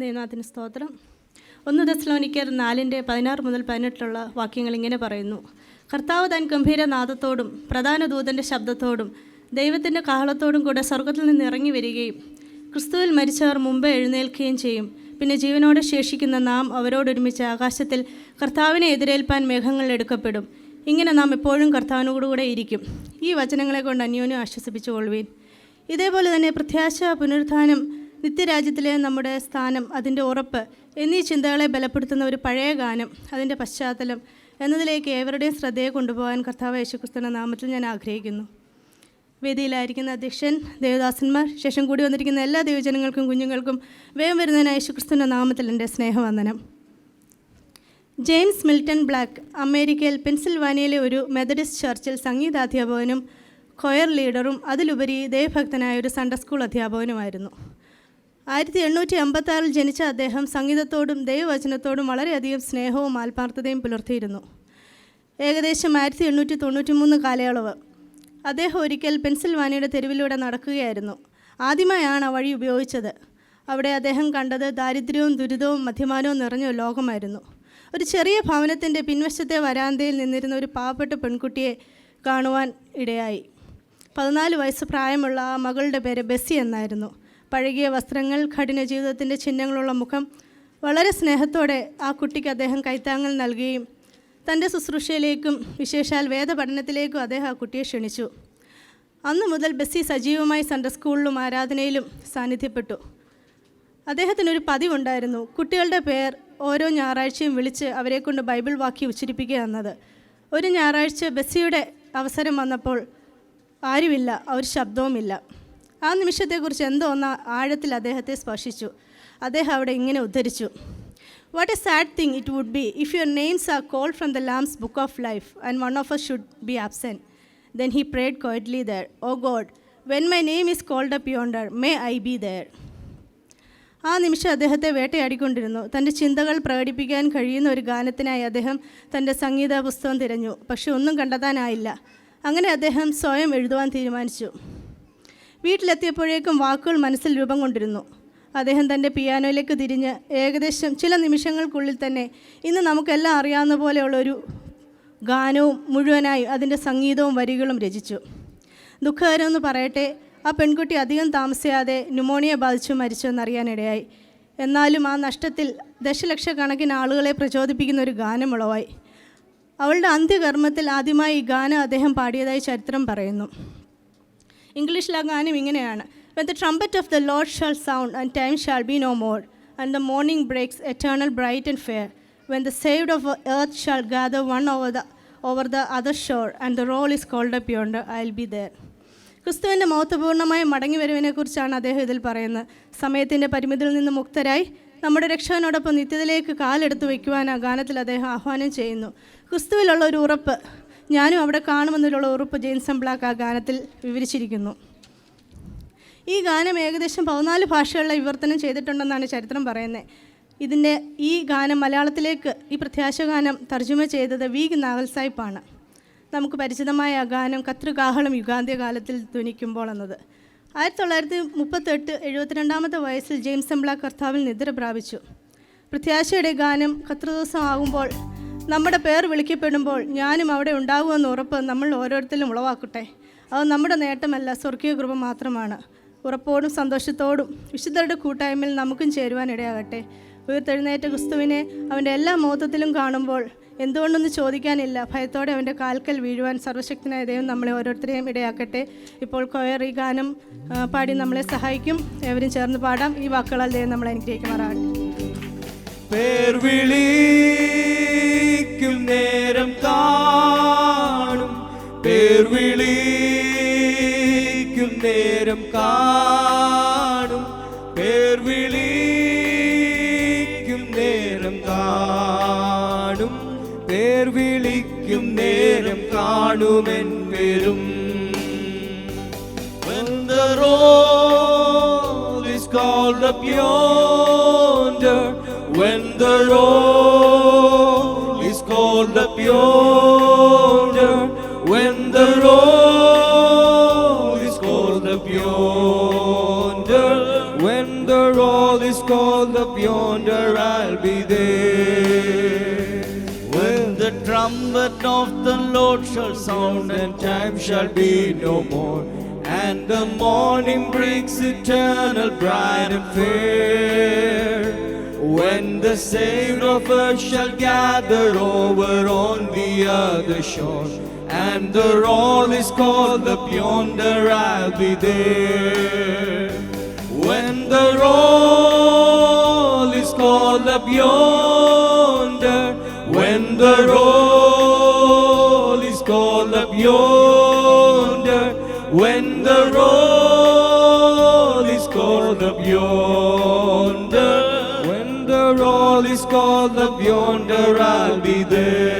ദൈവനാഥിന് സ്തോത്രം. ഒന്ന് ദസ്ലോനിക്കർ നാലിന്റെ പതിനാറ് മുതൽ പതിനെട്ടിലുള്ള വാക്യങ്ങൾ ഇങ്ങനെ പറയുന്നു. കർത്താവ് താൻ ഗംഭീരനാഥത്തോടും പ്രധാന ദൂതന്റെ ശബ്ദത്തോടും ദൈവത്തിന്റെ കാഹളത്തോടും കൂടെ സ്വർഗത്തിൽ നിന്ന് ഇറങ്ങി വരികയും ക്രിസ്തുവിൽ മരിച്ചവർ മുമ്പേ എഴുന്നേൽക്കുകയും ചെയ്യും. പിന്നെ ജീവനോടെ ശേഷിക്കുന്ന നാം അവരോടൊരുമിച്ച് ആകാശത്തിൽ കർത്താവിനെ എതിരേൽപ്പാൻ മേഘങ്ങൾ എടുക്കപ്പെടും. ഇങ്ങനെ നാം എപ്പോഴും കർത്താവിനോടുകൂടെ ഇരിക്കും. ഈ വചനങ്ങളെ കൊണ്ട് അന്യോന്യം ആശ്വസിപ്പിച്ചുകൊള്ളുവീൻ ഇതേപോലെ തന്നെ പ്രത്യാശ പുനരുത്ഥാനം നിത്യരാജ്യത്തിലെ നമ്മുടെ സ്ഥാനം അതിന്റെ ഉറപ്പ് എന്നീ ചിന്തകളെ ബലപ്പെടുത്തുന്ന ഒരു പഴയ ഗാനം അതിന്റെ പശ്ചാത്തലം എന്നതിലേക്ക് ഏവരുടെയും ശ്രദ്ധയെ കൊണ്ടുപോകാൻ കർത്താവ് യേശുക്രിസ്തുവിന്റെ നാമത്തിൽ ഞാൻ ആഗ്രഹിക്കുന്നു. വേദിയിലായിരിക്കുന്ന അധ്യക്ഷൻ ദേവദാസന്മാർ ശേഷം കൂടി വന്നിരിക്കുന്ന എല്ലാ ദൈവജനങ്ങൾക്കും കുഞ്ഞുങ്ങൾക്കും വേം വരുന്നതിന് യേശുക്രിസ്തുവിന്റെ നാമത്തിൽ എന്റെ സ്നേഹവന്ദനം. ജെയിംസ് മിൽട്ടൺ ബ്ലാക്ക് അമേരിക്കയിൽ പെൻസിൽവാനിയയിലെ ഒരു മെതഡിസ്റ്റ് ചർച്ചിൽ സംഗീതാധ്യാപകനും കൊയർ ലീഡറും അതിലുപരി ദൈവഭക്തനായ ഒരു സൺഡേ സ്കൂൾ അധ്യാപകനുമായിരുന്നു. ആയിരത്തി എണ്ണൂറ്റി അമ്പത്തി ആറിൽ ജനിച്ച അദ്ദേഹം സംഗീതത്തോടും ദൈവവചനത്തോടും വളരെയധികം സ്നേഹവും ആത്മാർത്ഥതയും പുലർത്തിയിരുന്നു. ഏകദേശം ആയിരത്തി എണ്ണൂറ്റി തൊണ്ണൂറ്റി മൂന്ന് കാലയളവ്. അദ്ദേഹം ഒരിക്കൽ പെൻസിൽവാനിയുടെ തെരുവിലൂടെ നടക്കുകയായിരുന്നു. ആദ്യമായാണ് ആ വഴി ഉപയോഗിച്ചത്. അവിടെ അദ്ദേഹം കണ്ടത് ദാരിദ്ര്യവും ദുരിതവും മധ്യമാനവും നിറഞ്ഞ ലോകമായിരുന്നു. ഒരു ചെറിയ ഭവനത്തിന്റെ പിൻവശത്തെ വരാന്തയിൽ നിന്നിരുന്ന ഒരു പാവപ്പെട്ട പെൺകുട്ടിയെ കാണുവാൻ ഇടയായി. പതിനാല് വയസ്സ് പ്രായമുള്ള ആ മകളുടെ പേര് ബെസ്സി എന്നായിരുന്നു. പഴകിയ വസ്ത്രങ്ങൾ കഠിന ജീവിതത്തിന്റെ ചിഹ്നങ്ങളുള്ള മുഖം. വളരെ സ്നേഹത്തോടെ ആ കുട്ടിക്ക് അദ്ദേഹം കൈത്താങ്ങൽ നൽകുകയും തന്റെ ശുശ്രൂഷയിലേക്കും വിശേഷാൽ വേദപഠനത്തിലേക്കും അദ്ദേഹം ആ കുട്ടിയെ ക്ഷണിച്ചു. അന്നു മുതൽ ബെസ്സി സജീവമായി സൺഡേ സ്കൂളിലും ആരാധനയിലും സാന്നിധ്യപ്പെട്ടു. അദ്ദേഹത്തിനൊരു പതിവുണ്ടായിരുന്നു. കുട്ടികളുടെ പേർ ഓരോ ഞായറാഴ്ചയും വിളിച്ച് അവരെക്കൊണ്ട് ബൈബിൾ വാക്കി ഉച്ചരിപ്പിക്കുക എന്നത്. ഒരു ഞായറാഴ്ച ബസ്സിയുടെ അവസരം വന്നപ്പോൾ ആരുമില്ല ഒരു ശബ്ദവുമില്ല. ആ നിമിഷത്തെക്കുറിച്ച് എന്തോ ഒന്ന് ആഴത്തിൽ അദ്ദേഹത്തെ സ്പർശിച്ചു. അദ്ദേഹം അവിടെ ഇങ്ങനെ ഉദ്ധരിച്ചു. What a sad thing it would be if your names are call from the Lamb's book of life and one of us should be absent then he prayed quietly there O God when my name is called up yonder may I be there ആ നിമിഷം അദ്ദേഹത്തെ വേട്ടയാടിക്കൊണ്ടിരുന്നു. തന്റെ ചിന്തകൾ പ്രകടിപ്പിക്കാൻ കഴിയുന്ന ഒരു ഗാനത്തിനായി അദ്ദേഹം തന്റെ സംഗീത പുസ്തകം തിരഞ്ഞു. പക്ഷെ ഒന്നും കണ്ടെത്താനായില്ല. അങ്ങനെ അദ്ദേഹം സ്വയം എഴുതുവാൻ തീരുമാനിച്ചു. വീട്ടിലെത്തിയപ്പോഴേക്കും വാക്കുകൾ മനസ്സിൽ രൂപം കൊണ്ടിരുന്നു. അദ്ദേഹം തന്റെ പിയാനോയിലേക്ക് തിരിഞ്ഞ് ഏകദേശം ചില നിമിഷങ്ങൾക്കുള്ളിൽ തന്നെ ഇന്ന് നമുക്കെല്ലാം അറിയാവുന്ന പോലെയുള്ളൊരു ഗാനവും മുഴുവനായി അതിന്റെ സംഗീതവും വരികളും രചിച്ചു. ദുഃഖകരമെന്ന് പറയട്ടെ ആ പെൺകുട്ടി അധികം താമസിയാതെ ന്യൂമോണിയ ബാധിച്ചു മരിച്ചു എന്നറിയാനിടയായി എന്നാലും ആ നഷ്ടത്തിൽ ദശലക്ഷക്കണക്കിന് ആളുകളെ പ്രചോദിപ്പിക്കുന്ന ഒരു ഗാനം ഉളവായി അവളുടെ അന്ത്യകർമ്മത്തിൽ ആദ്യമായി ഈ ഗാനം അദ്ദേഹം പാടിയതായി ചരിത്രം പറയുന്നു. ഇംഗ്ലീഷിൽ ആ ഗാനം ഇങ്ങനെയാണ്. When the trumpet of the Lord shall sound and time shall be no more and the morning breaks eternal bright and fair when the saved of earth shall gather one over the over the other shore and the roll is called up yonder I will be there ക്രിസ്തുവിന്റെ മഹത്വപൂർണമായ മടങ്ങി വരവിനെക്കുറിച്ചാണ് അദ്ദേഹം ഇതിൽ പറയുന്നത്. സമയത്തിന്റെ പരിമിതിയിൽ നിന്ന് മുക്തരായി നമ്മുടെ രക്ഷകനോടൊപ്പം നിത്യത്തിലേക്ക് കാലെടുത്ത് വയ്ക്കുവാൻ ആ ഗാനത്തിൽ അദ്ദേഹം ആഹ്വാനം ചെയ്യുന്നു. ക്രിസ്തുവിലുള്ള ഒരു ഉറപ്പ് ഞാനും അവിടെ കാണുമെന്നുള്ള ഉറപ്പ് ജെയിൻസൺ ബ്ലാക്ക് ആ ഗാനത്തിൽ വിവരിച്ചിരിക്കുന്നു. ഈ ഗാനം ഏകദേശം പതിനാല് ഭാഷകളിലെ വിവർത്തനം ചെയ്തിട്ടുണ്ടെന്നാണ് ചരിത്രം പറയുന്നത്. ഇതിന്റെ ഈ ഗാനം മലയാളത്തിലേക്ക് ഈ പ്രത്യാശ ഗാനം തർജമ ചെയ്തത് വി. നാവൽ സാഹിബാണ്. നമുക്ക് പരിചിതമായ ആ ഗാനം കത്രുകാഹളം യുഗാന്ത്യകാലത്തിൽ ധ്വനിക്കുമ്പോൾ എന്നത്. ആയിരത്തി തൊള്ളായിരത്തി മുപ്പത്തെട്ട് എഴുപത്തിരണ്ടാമത്തെ വയസ്സിൽ ജെയിംസ് എംബ്ല കർത്താവിൽ നിദ്ര പ്രാപിച്ചു. പ്രത്യാശയുടെ ഗാനം കത്ര ആകുമ്പോൾ നമ്മുടെ പേർ വിളിക്കപ്പെടുമ്പോൾ ഞാനും അവിടെ ഉണ്ടാകുമെന്ന് ഉറപ്പ് നമ്മൾ ഓരോരുത്തരും ഉളവാക്കട്ടെ. അത് നമ്മുടെ നേട്ടമല്ല സ്വർഗീയ കൃപ മാത്രമാണ്. ഉറപ്പോടും സന്തോഷത്തോടും വിശുദ്ധരുടെ കൂട്ടായ്മയിൽ നമുക്കും ചേരുവാൻ ഇടയാകട്ടെ ഉയർത്തെഴുന്നേറ്റ ക്രിസ്തുവിനെ അവന്റെ എല്ലാ മോഹത്തിലും കാണുമ്പോൾ എന്തുകൊണ്ടൊന്നും ചോദിക്കാനില്ല. ഭയത്തോടെ അവന്റെ കാൽക്കൽ വീഴുവാൻ സർവശക്തനായ ദൈവം നമ്മളെ ഓരോരുത്തരെയും ഇടയാക്കട്ടെ. ഇപ്പോൾ കൊയർ ഈ ഗാനം പാടി നമ്മളെ സഹായിക്കും. എവരും ചേർന്ന് പാടാം. ഈ വാക്കുകളാൽ ദൈവം നമ്മളെ അനുഗ്രഹിക്കുമാറാകട്ടെ. പേർ വിളിക്കും നേരം കാണും പേർ വിളിക്കും നേരം കാണും പേർ വിളിക്കും നേരം കാണുമെൻ പേരും When the roll is called up yonder, when the roll is called up yonder, when the roll is called up yonder, when the roll the trumpet of the Lord shall sound, and time shall be no more, and the morning breaks eternal, bright and fair. When the saved of earth shall gather over on the other shore, and the roll is called up yonder, I'll be there. When the roll is called up yonder, when the roll is called up yonder, I'll be there.